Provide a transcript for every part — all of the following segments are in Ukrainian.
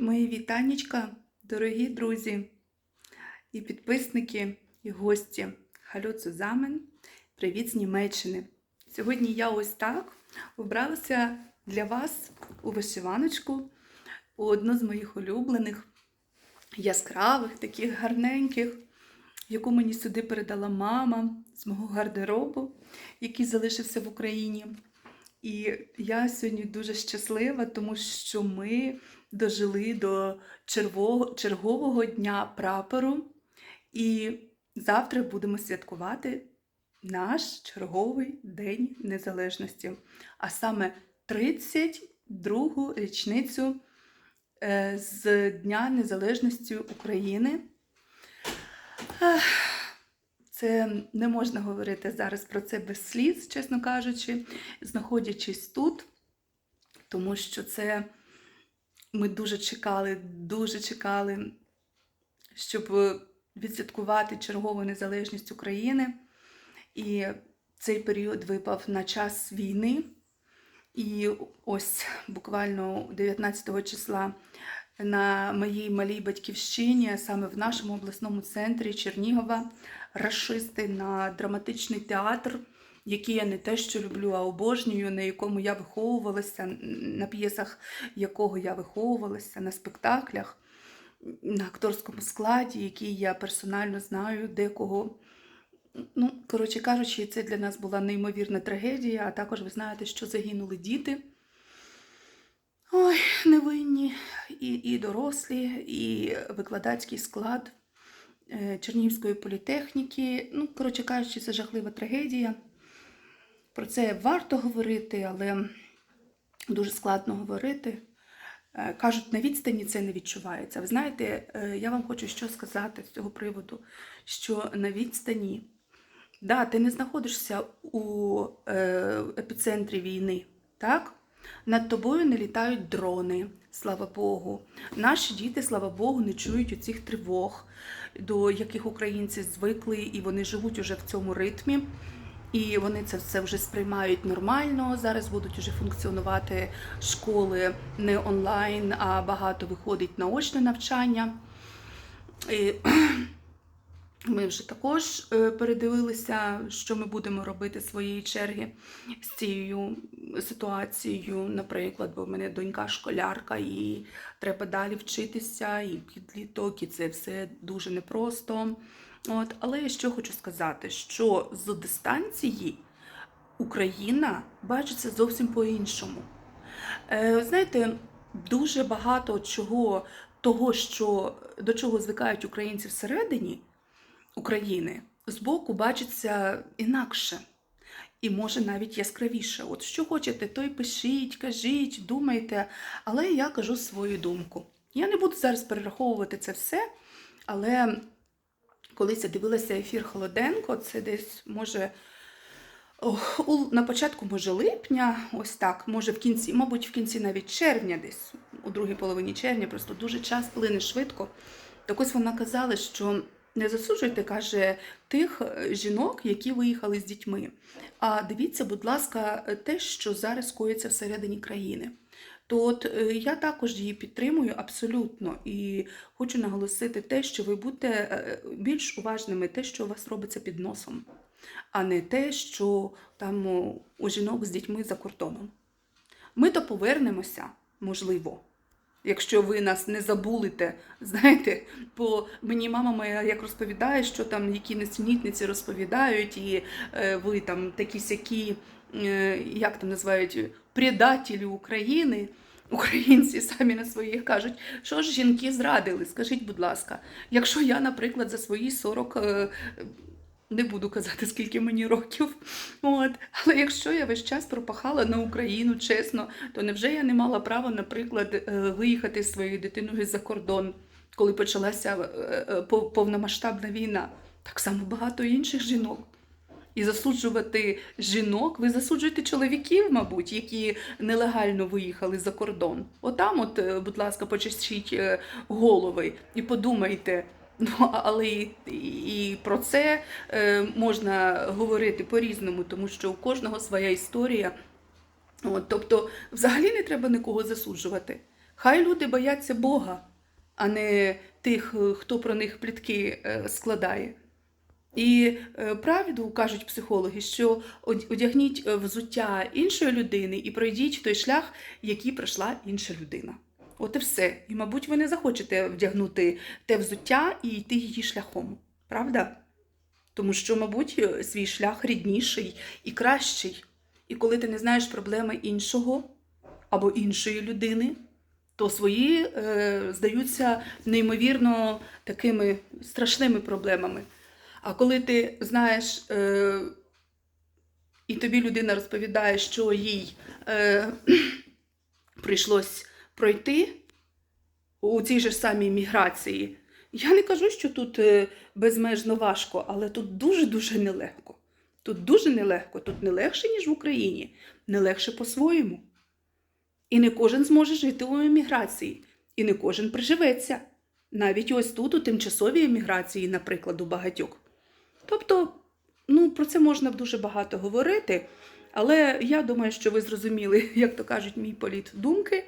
Мої вітаннячка, дорогі друзі і підписники, і гості. Халю Цузамен. Привіт з Німеччини. Сьогодні я ось так вбралася для вас у вишиваночку, у одну з моїх улюблених, яскравих, таких гарненьких, яку мені сюди передала мама з мого гардеробу, який залишився в Україні. І я сьогодні дуже щаслива, тому що ми дожили до чергового дня прапору. І завтра будемо святкувати наш черговий День Незалежності, а саме 32-гу річницю е, з Дня Незалежності України. Це не можна говорити зараз про це без сліз, чесно кажучи, знаходячись тут, тому що це ми дуже чекали, дуже чекали, щоб відсвяткувати чергову незалежність України. І цей період випав на час війни. І ось буквально 19 числа на моїй малій батьківщині, саме в нашому обласному центрі Чернігова, рашисти на драматичний театр, який я не те, що люблю, а обожнюю, на якому я виховувалася, на п'єсах якого я виховувалася, на спектаклях, на акторському складі, який я персонально знаю декого. Ну, коротше кажучи, це для нас була неймовірна трагедія, а також ви знаєте, що загинули діти. Ой, невинні, і, і дорослі, і викладацький склад е, Чернігівської політехніки. Ну, коротше кажучи, це жахлива трагедія. Про це варто говорити, але дуже складно говорити. Е, Кажуть, на відстані це не відчувається. Ви знаєте, е, я вам хочу що сказати з цього приводу, що на відстані, да, ти не знаходишся у е, епіцентрі війни, так? Над тобою не літають дрони, слава Богу. Наші діти, слава Богу, не чують оцих тривог, до яких українці звикли, і вони живуть уже в цьому ритмі. І вони це все вже сприймають нормально. Зараз будуть вже функціонувати школи не онлайн, а багато виходить на очне навчання. І ми вже також е, передивилися, що ми будемо робити своєї черги з цією ситуацією. Наприклад, бо в мене донька школярка, і треба далі вчитися, і підліток, і це все дуже непросто. От, але я що хочу сказати, що з дистанції Україна бачиться зовсім по-іншому. Е, знаєте, дуже багато чого того, що, до чого звикають українці всередині України, збоку бачиться інакше. І може навіть яскравіше. От що хочете, то й пишіть, кажіть, думайте, але я кажу свою думку. Я не буду зараз перераховувати це все, але колись я дивилася ефір Холоденко, це десь може на початку, може, липня, ось так, може в кінці, мабуть, в кінці навіть червня, десь у другій половині червня, просто дуже час плине швидко. Так ось вона казала, що не засуджуйте, каже, тих е, жінок, які виїхали з дітьми. А дивіться, будь ласка, те, що зараз коїться всередині країни. То от е, я також її підтримую абсолютно і хочу наголосити те, що ви будьте е, більш уважними, те, що у вас робиться під носом, а не те, що там у жінок з дітьми за кордоном. Ми то повернемося, можливо. Якщо ви нас не забулите, знаєте, бо мені мама моя як розповідає, що там які несенітниці розповідають, і е, ви там такі сякі, е, як там називають, предателі України. Українці самі на своїх кажуть, що ж жінки зрадили, скажіть, будь ласка, якщо я, наприклад, за свої 40, е, не буду казати, скільки мені років, от, але якщо я весь час пропахала на Україну, чесно, то невже я не мала права, наприклад, е, виїхати з своєю дитиною за кордон, коли почалася е, е, пов- повномасштабна війна? Так само багато інших жінок. І засуджувати жінок, ви засуджуєте чоловіків, мабуть, які нелегально виїхали за кордон. Отам, от, е, будь ласка, почистіть е, голови і подумайте. Ну, але і, і про це е, можна говорити по-різному, тому що у кожного своя історія. От, тобто, взагалі не треба нікого засуджувати. Хай люди бояться Бога, а не тих, е, хто про них плітки складає. І е, правду кажуть психологи, що одягніть е, взуття іншої людини і пройдіть той шлях, який пройшла інша людина. От і все. І, мабуть, ви не захочете вдягнути те взуття і йти її шляхом. Правда? Тому що, мабуть, е, свій шлях рідніший і кращий. І коли ти не знаєш проблеми іншого або іншої людини, то свої е, здаються неймовірно такими страшними проблемами. А коли ти знаєш, е, і тобі людина розповідає, що їй е, прийшлось пройти у цій же самій міграції, я не кажу, що тут е, безмежно важко, але тут дуже-дуже нелегко. Тут дуже нелегко, тут не легше, ніж в Україні, не легше по-своєму. І не кожен зможе жити у еміграції, і не кожен приживеться. Навіть ось тут, у тимчасовій еміграції, наприклад, у багатьох. Тобто, ну, про це можна дуже багато говорити, але я думаю, що ви зрозуміли, як то кажуть, мій політ думки,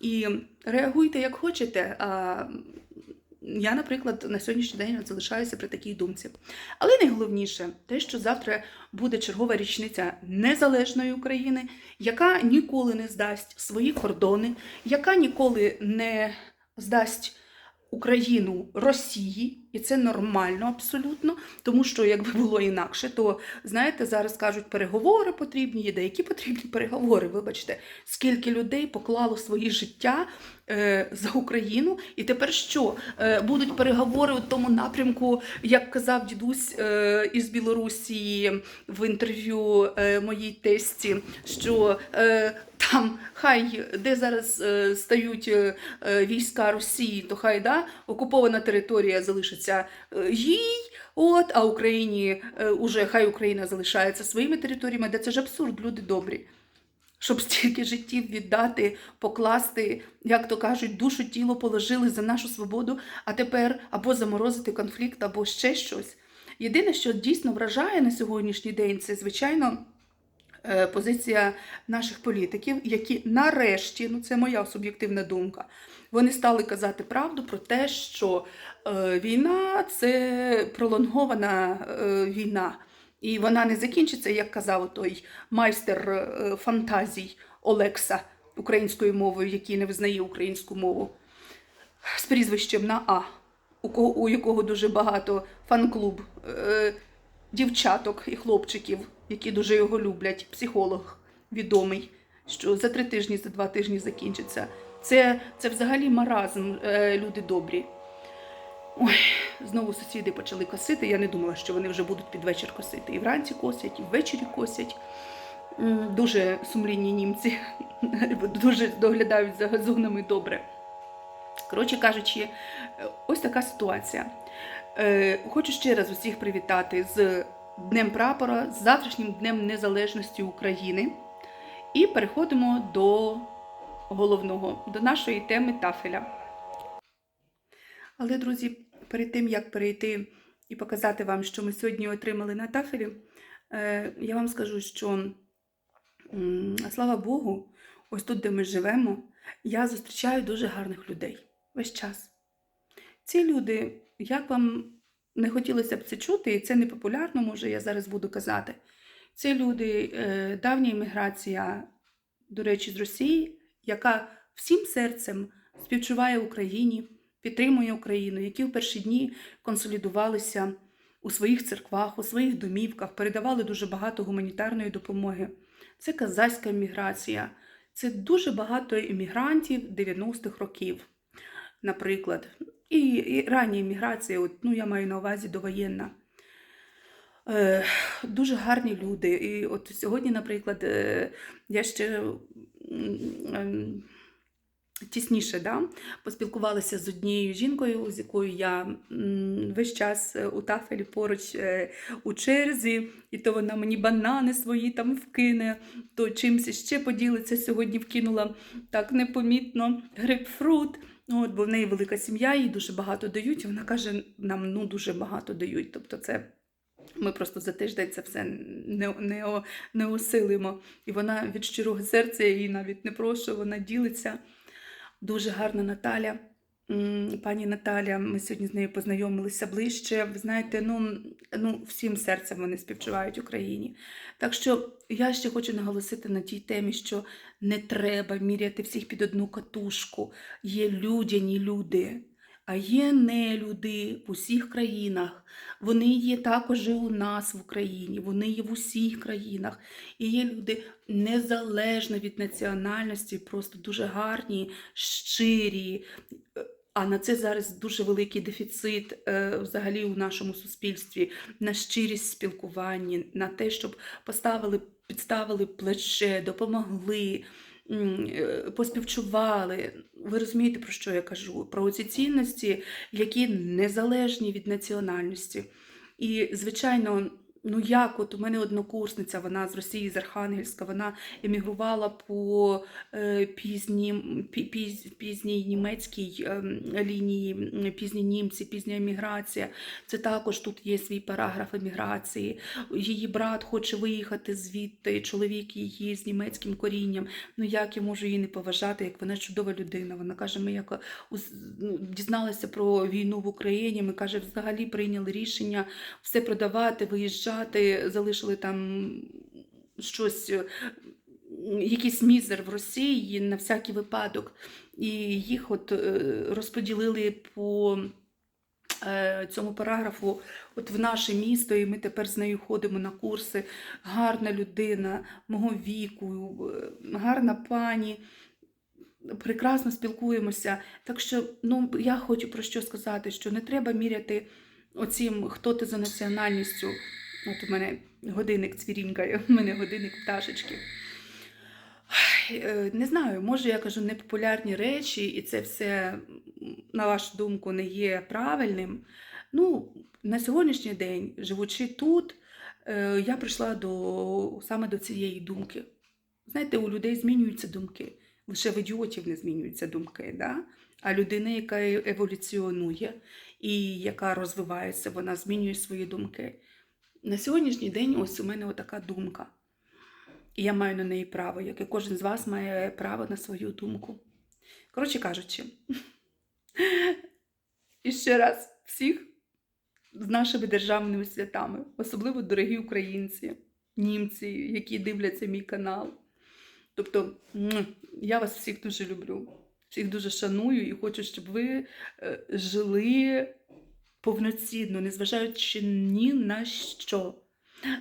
і реагуйте як хочете. А я, наприклад, на сьогоднішній день залишаюся при такій думці. Але найголовніше те, що завтра буде чергова річниця незалежної України, яка ніколи не здасть свої кордони, яка ніколи не здасть Україну Росії, і це нормально абсолютно, тому що якби було інакше, то знаєте, зараз кажуть, переговори потрібні, є деякі потрібні переговори. Вибачте, скільки людей поклало свої життя е, за Україну, і тепер що е, будуть переговори у тому напрямку, як казав дідусь е, із Білорусі в інтерв'ю е, моїй тесті, що е, там хай де зараз е, стають е, війська Росії, то хай да, окупована територія залишиться е, їй. От, а Україні е, уже хай Україна залишається своїми територіями, де це ж абсурд, люди добрі. Щоб стільки життів віддати, покласти, як то кажуть, душу тіло положили за нашу свободу, а тепер або заморозити конфлікт, або ще щось. Єдине, що дійсно вражає на сьогоднішній день, це звичайно позиція наших політиків, які нарешті, ну це моя суб'єктивна думка, вони стали казати правду про те, що е, війна це пролонгована е, війна. І вона не закінчиться, як казав той майстер е, фантазій Олекса українською мовою, який не визнає українську мову, з прізвищем на А, у, кого, у якого дуже багато фан-клуб е, дівчаток і хлопчиків, які дуже його люблять, психолог відомий, що за три тижні, за два тижні закінчиться. Це, це взагалі маразм, е, люди добрі. Ой, знову сусіди почали косити. Я не думала, що вони вже будуть під вечір косити. І вранці косять, і ввечері косять. Дуже сумлінні німці, дуже доглядають за газонами добре. Коротше кажучи, е, ось така ситуація. Е, Хочу ще раз усіх привітати з Днем Прапора, з завтрашнім Днем Незалежності України. І переходимо до головного, до нашої теми тафеля. Але, друзі, перед тим як перейти і показати вам, що ми сьогодні отримали на тафелі, е, я вам скажу, що слава Богу, ось тут, де ми живемо, я зустрічаю дуже гарних людей весь час. Ці люди, як вам не хотілося б це чути, і це не популярно, може, я зараз буду казати. Це люди, е, давня імміграція, до речі, з Росії, яка всім серцем співчуває Україні, підтримує Україну, які в перші дні консолідувалися у своїх церквах, у своїх домівках, передавали дуже багато гуманітарної допомоги. Це казахська міграція, це дуже багато іммігрантів 90-х років, наприклад. І, і рання імміграція, от, ну я маю на увазі довоєнна. Е, дуже гарні люди. І от сьогодні, наприклад, е, я ще ем, тісніше да, поспілкувалася з однією жінкою, з якою я весь час е, у тафелі поруч е, у черзі, і то вона мені банани свої там вкине, то чимось ще поділиться. Сьогодні вкинула так непомітно грейпфрут. Ну, от, бо в неї велика сім'я, їй дуже багато дають, і вона каже, нам ну дуже багато дають. Тобто це ми просто за тиждень це все не, не, не осилимо. І вона від щирого серця її навіть не прошу, вона ділиться. дуже гарна Наталя. Пані Наталя, ми сьогодні з нею познайомилися ближче. Ви знаєте, ну, ну всім серцем вони співчувають Україні. Так що я ще хочу наголосити на тій темі, що не треба міряти всіх під одну катушку. Є людяні люди, а є нелюди в усіх країнах. Вони є також і у нас в Україні, вони є в усіх країнах. І є люди незалежно від національності, просто дуже гарні, щирі. А на це зараз дуже великий дефіцит е, взагалі у нашому суспільстві на щирість спілкування, на те, щоб поставили, підставили плече, допомогли, е, поспівчували. Ви розумієте, про що я кажу? Про ці цінності, які незалежні від національності. І, звичайно, ну як от у мене однокурсниця, вона з Росії, з Архангельська, вона емігрувала по е, пізній, піз- пізній німецькій ем, лінії, пізні німці, пізня еміграція. Це також тут є свій параграф еміграції. Її брат хоче виїхати звідти, чоловік її з німецьким корінням. Ну як я можу її не поважати, як вона чудова людина. Вона каже, ми як ну, дізналися про війну в Україні. Ми каже, взагалі прийняли рішення все продавати, виїжджати, залишили там щось, е, якийсь мізер в Росії на всякий випадок. І їх от е, розподілили по е, цьому параграфу от в наше місто, і ми тепер з нею ходимо на курси. Гарна людина, мого віку, гарна пані. Прекрасно спілкуємося. Так що ну, я хочу про що сказати, що не треба міряти оцім, хто ти за національністю. От у мене годинник цвірінькає, у мене годинник пташечки. Е, Не знаю, може я кажу непопулярні речі, і це все, на вашу думку, не є правильним. Ну, на сьогоднішній день, живучи тут, е, я прийшла до, саме до цієї думки. Знаєте, у людей змінюються думки. Лише в ідіотів не змінюються думки. Да? А людина, яка еволюціонує і яка розвивається, вона змінює свої думки. На сьогоднішній день ось у мене отака думка. І я маю на неї право, як і кожен з вас має право на свою думку. Коротше кажучи, і ще раз всіх з нашими державними святами, особливо дорогі українці, німці, які дивляться мій канал. Тобто, я вас всіх дуже люблю, всіх дуже шаную і хочу, щоб ви е, жили повноцінно, незважаючи ні на що.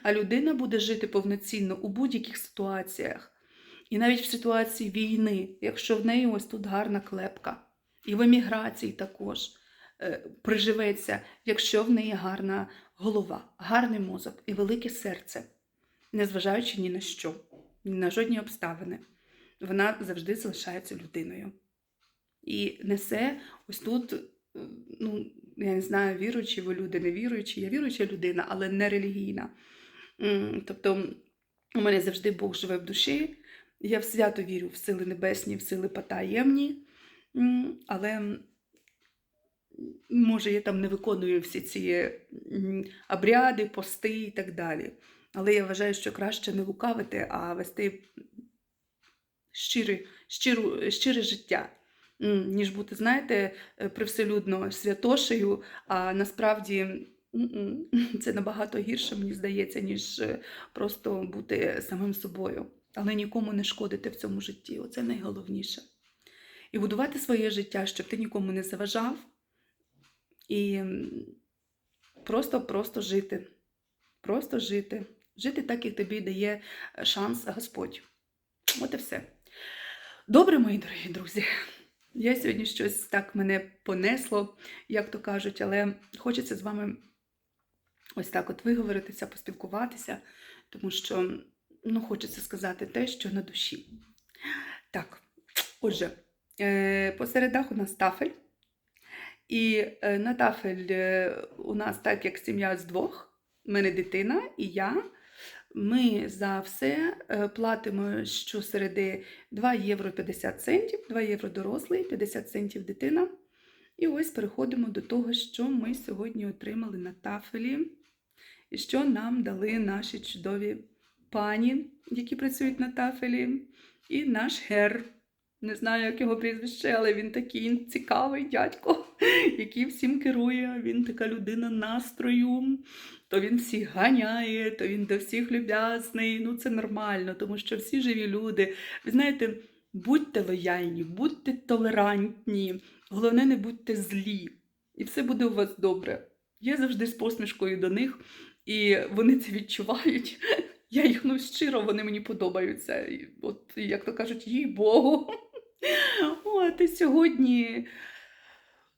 А людина буде жити повноцінно у будь-яких ситуаціях. І навіть в ситуації війни, якщо в неї ось тут гарна клепка, і в еміграції також е, приживеться, якщо в неї гарна голова, гарний мозок і велике серце, незважаючи ні на що, ні на жодні обставини, вона завжди залишається людиною. І несе ось тут, е, ну, я не знаю, віруючі ви люди, не віруючі, я віруюча людина, але не релігійна. Тобто у мене завжди Бог живе в душі. Я в свято вірю в сили небесні, в сили потаємні, але може я там не виконую всі ці обряди, пости і так далі. Але я вважаю, що краще не лукавити, а вести щире, щиру, щире життя, ніж бути, знаєте, е, привселюдно святошею, а насправді це набагато гірше, мені здається, ніж е, просто бути самим собою, але нікому не шкодити в цьому житті. Оце найголовніше. І будувати своє життя, щоб ти нікому не заважав, і просто-просто жити. Просто жити. Жити так, як тобі дає шанс Господь. От і все. Добре, мої дорогі друзі. Я сьогодні щось так мене понесло, як то кажуть, але хочеться з вами ось так от виговоритися, поспілкуватися, тому що ну, хочеться сказати те, що на душі. Так, отже, е, по середах у нас тафель. І е, на тафель е, у нас, так як сім'я з двох, в мене дитина і я. Ми за все е, платимо щосереди 2 євро 50 центів, 2 євро дорослий, 50 центів дитина. І ось переходимо до того, що ми сьогодні отримали на тафелі, і що нам дали наші чудові пані, які працюють на тафелі, і наш гер, Не знаю, як його прізвище, але він такий цікавий дядько, який всім керує. Він така людина настрою. То він всіх ганяє, то він до всіх люб'язний. Ну це нормально, тому що всі живі люди. Ви знаєте, будьте лояльні, будьте толерантні, головне, не будьте злі. І все буде у вас добре. Я завжди з посмішкою до них, і вони це відчувають. Я їх ну щиро, вони мені подобаються. От, як то кажуть, їй Богу. От і сьогодні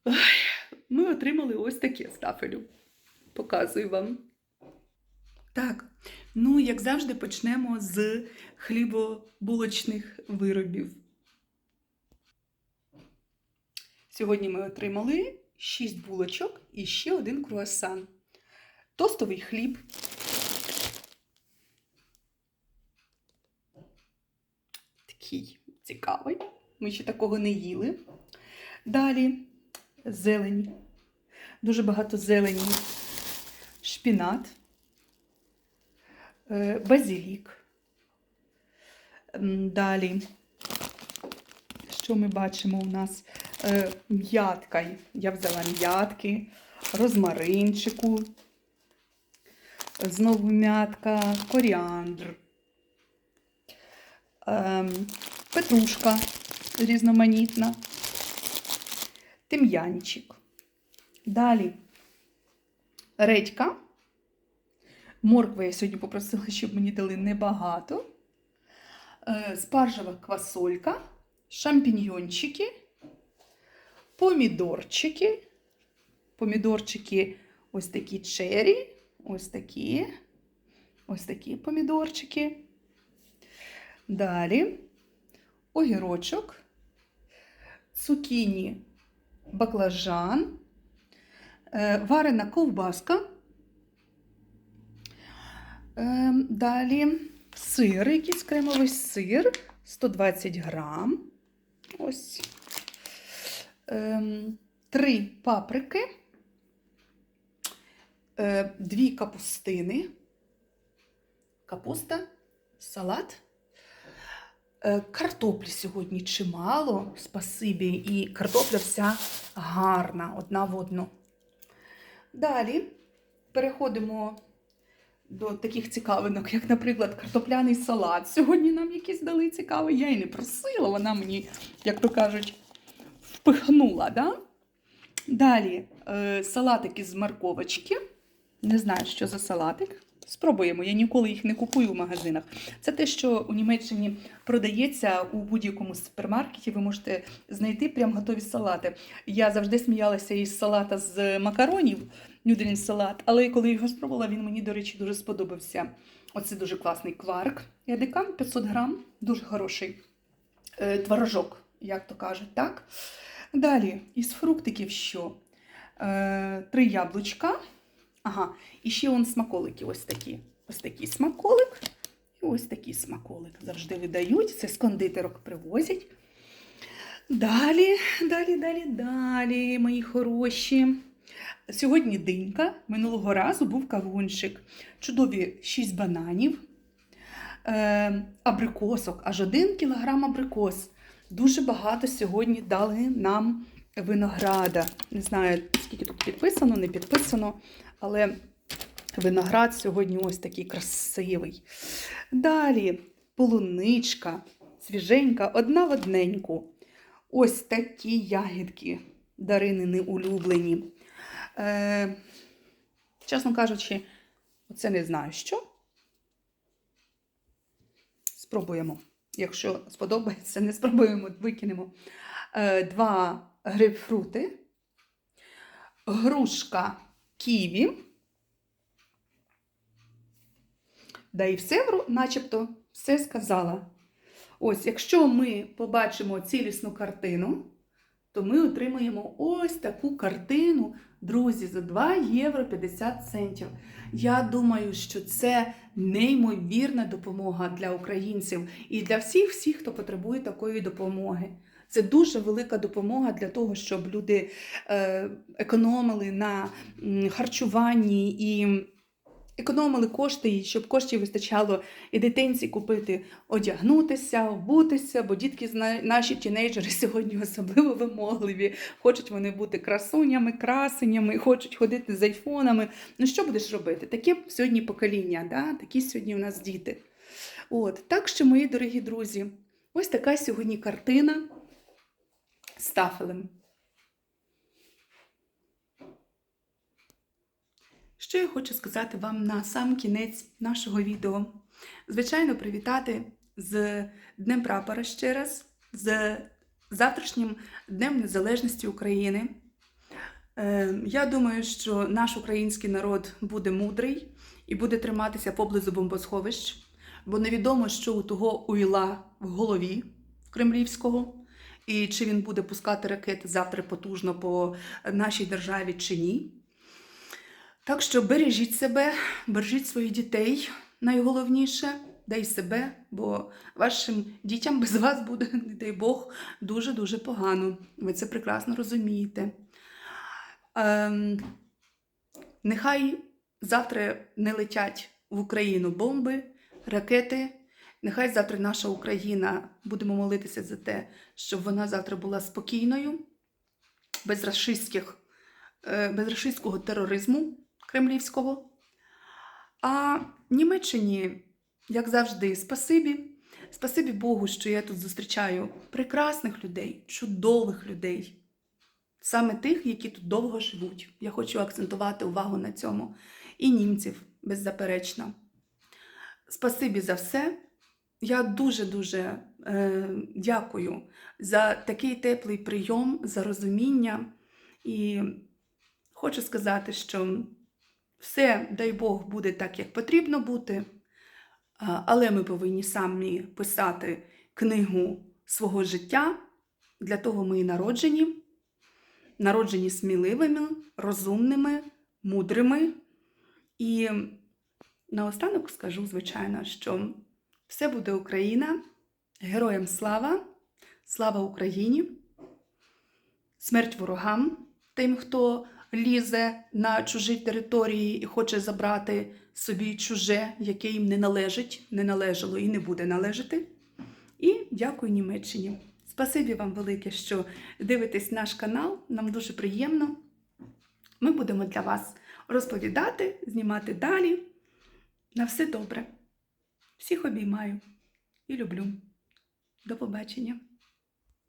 ой, ми отримали ось таке стафелю. Показую вам. Так, ну як завжди, почнемо з хлібобулочних виробів. Сьогодні ми отримали 6 булочок і ще один круасан. Тостовий хліб. Такий цікавий. Ми ще такого не їли. Далі зелень. Дуже багато зелені. Шпінат, е, базилік. Далі, що ми бачимо у нас? Е, М'ятка. Я взяла м'ятки, розмаринчику, знову м'ятка, коріандр, ем, петрушка різноманітна, тим'янчик. Далі редька. Моркви я сьогодні попросила, щоб мені дали небагато. Е, Спаржева квасолька, шампіньйончики, помідорчики. Помідорчики ось такі чері, ось такі, ось такі помідорчики. Далі огірочок, цукіні, баклажан, е, варена ковбаска. Ем, Далі сир, якийсь кремовий сир, 120 грам. Ось. Ем, Три паприки, е, дві капустини, капуста, салат. Е, Картоплі сьогодні чимало, спасибі, і картопля вся гарна, одна в одну. Далі переходимо до таких цікавинок, як, наприклад, картопляний салат. Сьогодні нам якийсь дали цікавий. Я і не просила, вона мені, як то кажуть, впихнула. Да? Далі е, салатики з морковочки. Не знаю, що за салатик. Спробуємо. Я ніколи їх не купую в магазинах. Це те, що у Німеччині продається у будь-якому супермаркеті. Ви можете знайти прям готові салати. Я завжди сміялася із салата з макаронів, нюдельний салат, але коли його спробувала, він мені, до речі, дуже сподобався. Оце дуже класний кварк. Ядикан 500 грам, дуже хороший е, творожок, як то кажуть, так? Далі, із фруктиків що? Е, три яблучка. Ага, і ще он смаколики ось такі. Ось такий смаколик і ось такий смаколик. Завжди видають, це з кондитерок привозять. Далі, далі, далі, далі, мої хороші. Сьогодні динька, минулого разу був кавунчик. Чудові 6 бананів, е, абрикосок, аж 1 кілограм абрикос. Дуже багато сьогодні дали нам винограда. Не знаю, скільки тут підписано, не підписано, але виноград сьогодні ось такий красивий. Далі полуничка, свіженька, одна в одненьку. Ось такі ягідки, даринини улюблені. Е, чесно кажучи, оце не знаю що. Спробуємо. Якщо сподобається, не спробуємо, викинемо. Е, два грейпфрути, грушка ківі. Да і все, начебто, все сказала. Ось, якщо ми побачимо цілісну картину, то ми отримаємо ось таку картину, друзі, за 2 євро 50 центів. Я думаю, що це неймовірна допомога для українців і для всіх, всіх, хто потребує такої допомоги. Це дуже велика допомога для того, щоб люди е, економили на харчуванні і економили кошти, щоб коштів вистачало і дитинці купити, одягнутися, вбутися, бо дітки наші тінейджери сьогодні особливо вимогливі. Хочуть вони бути красунями, красенями, хочуть ходити з айфонами. Ну що будеш робити? Таке сьогодні покоління, да? такі сьогодні у нас діти. От, так що, мої дорогі друзі, ось така сьогодні картина з тафелем. Що я хочу сказати вам на сам кінець нашого відео? Звичайно, привітати з Днем Прапора ще раз, з завтрашнім Днем Незалежності України. Е, Я думаю, що наш український народ буде мудрий і буде триматися поблизу бомбосховищ, бо невідомо, що у того уйла в голові кремлівського, і чи він буде пускати ракети завтра потужно по нашій державі чи ні. Так що бережіть себе, бережіть своїх дітей, найголовніше, да й себе, бо вашим дітям без вас буде, не дай Бог, дуже-дуже погано. Ви це прекрасно розумієте. Ем, нехай завтра не летять в Україну бомби, ракети. Нехай завтра наша Україна, будемо молитися за те, щоб вона завтра була спокійною, без рашистських, е, без рашистського тероризму кремлівського. А Німеччині, як завжди, спасибі. Спасибі Богу, що я тут зустрічаю прекрасних людей, чудових людей. Саме тих, які тут довго живуть. Я хочу акцентувати увагу на цьому. І німців, беззаперечно. Спасибі за все. Я дуже-дуже е, дякую за такий теплий прийом, за розуміння. І хочу сказати, що все, дай Бог, буде так, як потрібно бути. Але ми повинні самі писати книгу свого життя. Для того ми і народжені. Народжені сміливими, розумними, мудрими. І наостанок скажу, звичайно, що все буде Україна. Героям слава, слава Україні, смерть ворогам, тим, хто лізе на чужі території і хоче забрати собі чуже, яке їм не належить, не належало і не буде належати. І дякую Німеччині. Спасибі вам велике, що дивитесь наш канал. Нам дуже приємно. Ми будемо для вас розповідати, знімати далі. На все добре. Всіх обіймаю і люблю. До побачення!